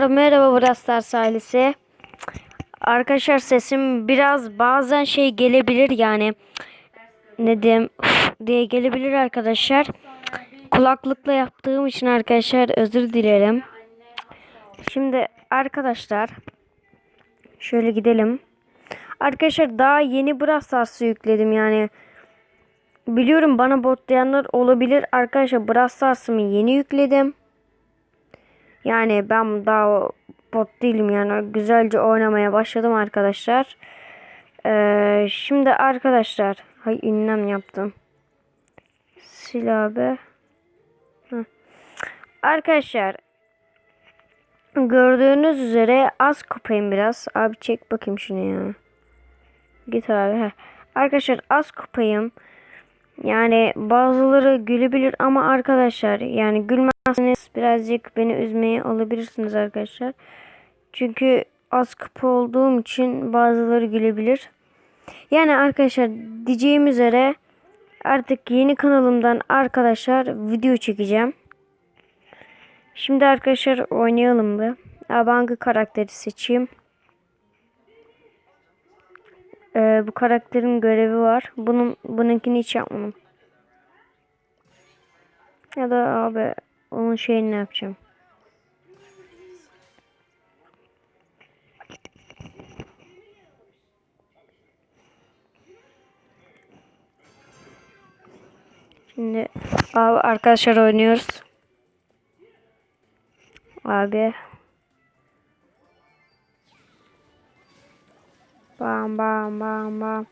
Arkadaşlar merhaba Brastar ailesi. Arkadaşlar sesim biraz bazen şey gelebilir yani ne diyeyim diye gelebilir arkadaşlar. Kulaklıkla yaptığım için arkadaşlar özür dilerim. Şimdi arkadaşlar şöyle gidelim. Arkadaşlar daha yeni Brawl Stars'ı yükledim yani. Biliyorum bana botlayanlar olabilir. Arkadaşlar Brawl Stars'ımı yeni yükledim. Yani ben daha bot değilim yani güzelce oynamaya başladım arkadaşlar. Ee, şimdi arkadaşlar hay ünlem yaptım. Sil abi. Heh. Arkadaşlar gördüğünüz üzere az kupayım biraz. Abi çek bakayım şunu ya. Git abi. Heh. Arkadaşlar az kupayım. Yani bazıları gülebilir ama arkadaşlar yani gülmezseniz birazcık beni üzmeye olabilirsiniz arkadaşlar. Çünkü az kupa olduğum için bazıları gülebilir. Yani arkadaşlar diyeceğim üzere artık yeni kanalımdan arkadaşlar video çekeceğim. Şimdi arkadaşlar oynayalım. Abi hangi karakteri seçeyim? Ee, bu karakterin görevi var. Bunun bununkini hiç yapmadım. Ya da abi onun şeyini yapacağım? Şimdi abi arkadaşlar oynuyoruz. Abi. Bam bam bam bam.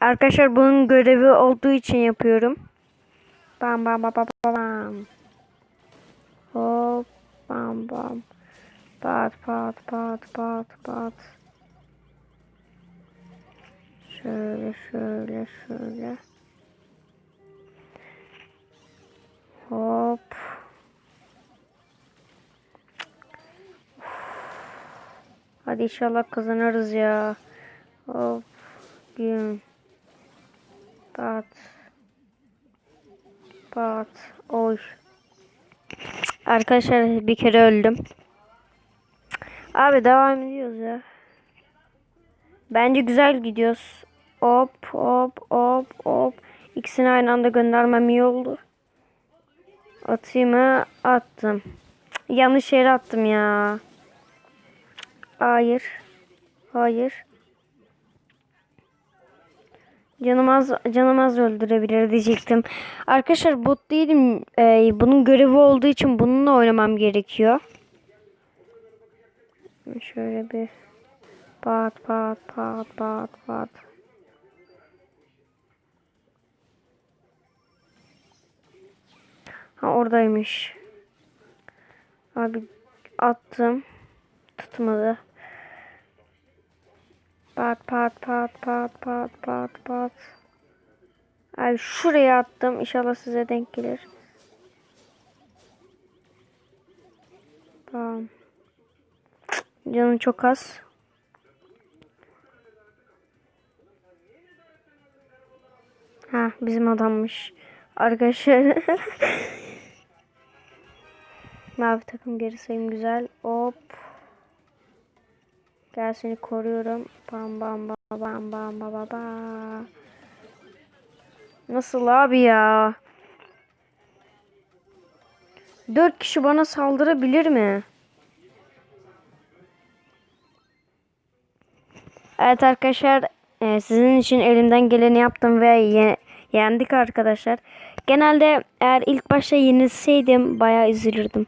Arkadaşlar bunun görevi olduğu için yapıyorum. Bam bam bam bam bam. Hop bam bam. Pat pat pat pat pat. Şöyle şöyle şöyle. Hop. Hadi inşallah kazanırız ya. Hop. Gün. Pat. Pat. Oy. Arkadaşlar bir kere öldüm. Abi devam ediyoruz ya. Bence güzel gidiyoruz. Hop hop hop hop. İkisini aynı anda göndermem iyi oldu. Atayım? Attım. Yanlış yere attım ya. Hayır. Hayır. Canım az, canım az öldürebilir diyecektim. Arkadaşlar bot değilim. Ee, bunun görevi olduğu için bununla oynamam gerekiyor. Şöyle bir pat pat pat pat pat. Ha oradaymış. Abi attım. Tutmadı. Pat pat pat pat pat pat pat. Abi şuraya attım. İnşallah size denk gelir. Tamam. Canım çok az. Ha bizim adammış. Arkadaşlar. Mavi takım geri sayım güzel. Hop. Gel seni koruyorum. Bam bam bam bam bam bam bam. Nasıl abi ya? Dört kişi bana saldırabilir mi? Evet arkadaşlar e, sizin için elimden geleni yaptım ve ye- yendik arkadaşlar. Genelde eğer ilk başta yenilseydim bayağı üzülürdüm.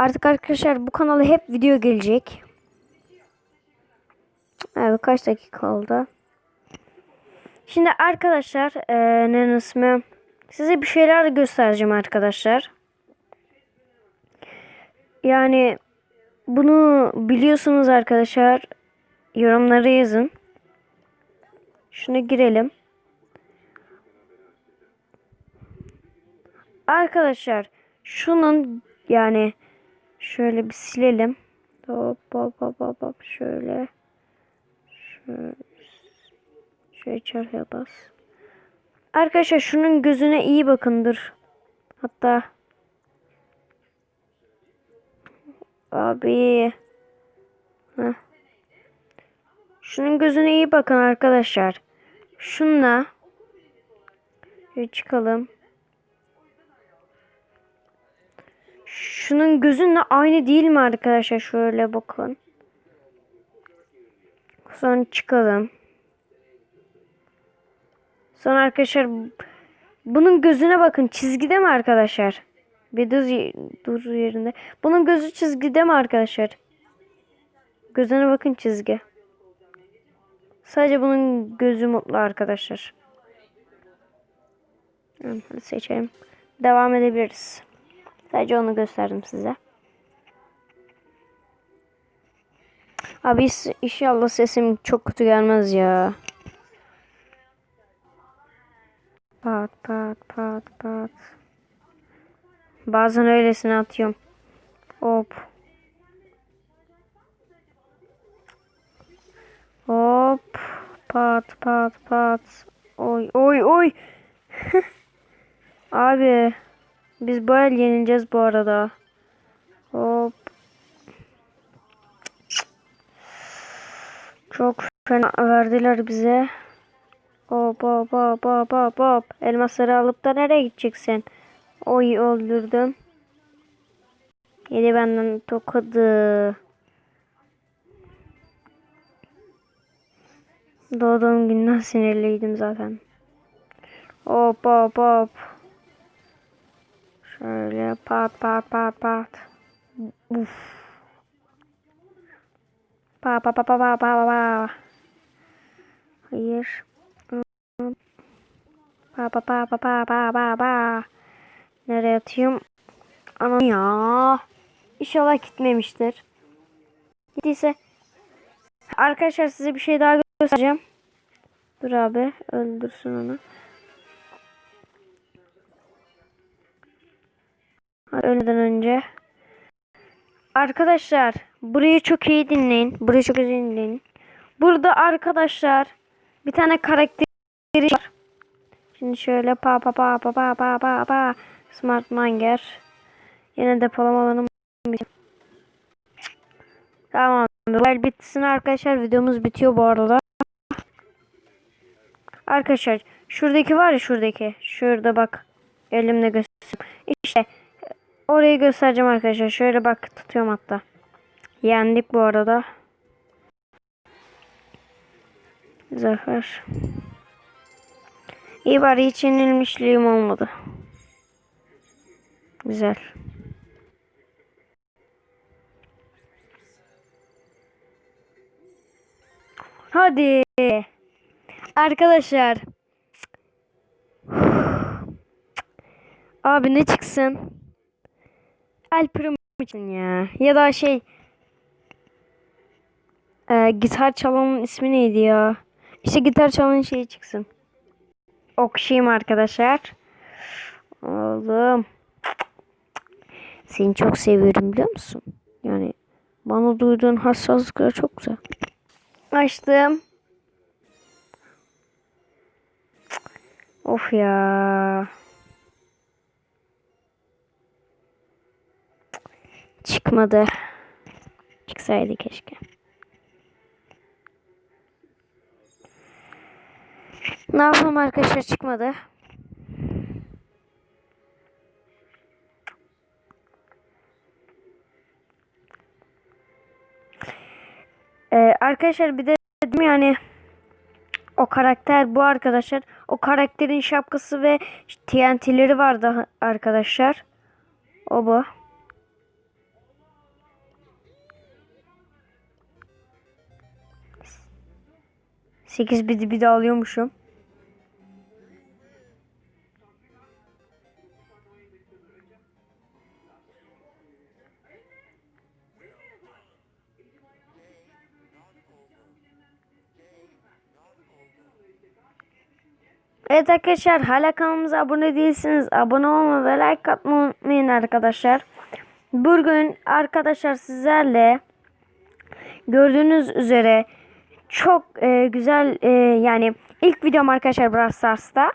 Artık arkadaşlar bu kanala hep video gelecek. Evet kaç dakika oldu? Şimdi arkadaşlar e, ne ismi? Size bir şeyler göstereceğim arkadaşlar. Yani bunu biliyorsunuz arkadaşlar. Yorumlara yazın. Şuna girelim. Arkadaşlar şunun yani Şöyle bir silelim. Hop hop hop hop hop şöyle. Şöyle, şöyle çarpıya bas. Arkadaşlar şunun gözüne iyi bakındır. Hatta Abi. Heh. Şunun gözüne iyi bakın arkadaşlar. Şunla şöyle çıkalım. Şunun gözünle aynı değil mi arkadaşlar? Şöyle bakın. Sonra çıkalım. Sonra arkadaşlar bunun gözüne bakın. Çizgide mi arkadaşlar? Bir dur, dur yerinde. Bunun gözü çizgide mi arkadaşlar? Gözüne bakın çizgi. Sadece bunun gözü mutlu arkadaşlar. Seçelim. Devam edebiliriz. Sadece onu gösterdim size. Abi inşallah sesim çok kötü gelmez ya. Pat pat pat pat. Bazen öylesine atıyorum. Hop. Hop. Pat pat pat. Oy oy oy. Abi. Biz bu el yenileceğiz bu arada. Hop. Çok fena verdiler bize. Hop hop hop hop hop hop. Elmasları alıp da nereye gideceksin? Oy öldürdüm. Yedi benden tokadı. Doğduğum günden sinirliydim zaten. Hop hop hop. Pat pat pat pat. Uf. Pa pa pa pa pa pa pa. Hayır. Pa pa pa pa pa pa pa pa. Nereye atayım? Ana ya. İnşallah gitmemiştir. Gittiyse. Arkadaşlar size bir şey daha göstereceğim. Dur abi öldürsün onu. Ölmeden önce. Arkadaşlar burayı çok iyi dinleyin. Burayı çok iyi dinleyin. Burada arkadaşlar bir tane karakteri var. Şimdi şöyle pa pa pa pa pa pa pa pa Smart Manger. Yine depolama alanım. Tamam. El bitsin arkadaşlar. Videomuz bitiyor bu arada. Arkadaşlar şuradaki var ya şuradaki. Şurada bak. Elimle göstereyim. İşte orayı göstereceğim arkadaşlar. Şöyle bak tutuyorum hatta. Yendik bu arada. Zafer. İyi bari hiç yenilmişliğim olmadı. Güzel. Hadi. Arkadaşlar. Abi ne çıksın? Alprim için ya. Ya da şey e, gitar çalanın ismi neydi ya? İşte gitar çalan şey çıksın. Okşayayım arkadaşlar. Oğlum. Seni çok seviyorum biliyor musun? Yani bana duyduğun hassaslıklar çok güzel. Açtım. Of ya. Çıkmadı. Çıksaydı keşke. Ne yapalım arkadaşlar çıkmadı. Ee, arkadaşlar bir de dedim yani o karakter bu arkadaşlar. O karakterin şapkası ve TNT'leri vardı arkadaşlar. O bu. Sekiz bidi bir de alıyormuşum. Evet arkadaşlar hala kanalımıza abone değilsiniz. Abone olmayı ve like atmayı unutmayın arkadaşlar. Bugün arkadaşlar sizlerle gördüğünüz üzere çok e, güzel e, yani ilk videom arkadaşlar Brawl Stars'ta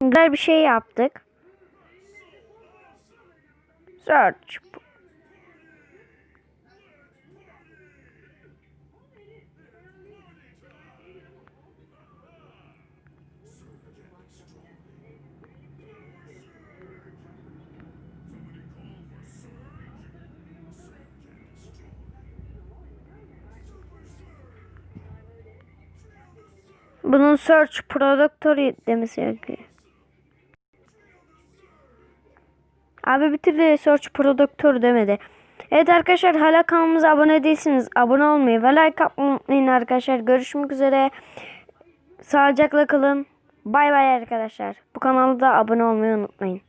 güzel bir şey yaptık. Search. Bunun search productory demesi gerekiyor. Abi bir türlü search productor demedi. Evet arkadaşlar hala kanalımıza abone değilsiniz. Abone olmayı ve like atmayı unutmayın arkadaşlar. Görüşmek üzere. Sağlıcakla kalın. Bay bay arkadaşlar. Bu kanalda abone olmayı unutmayın.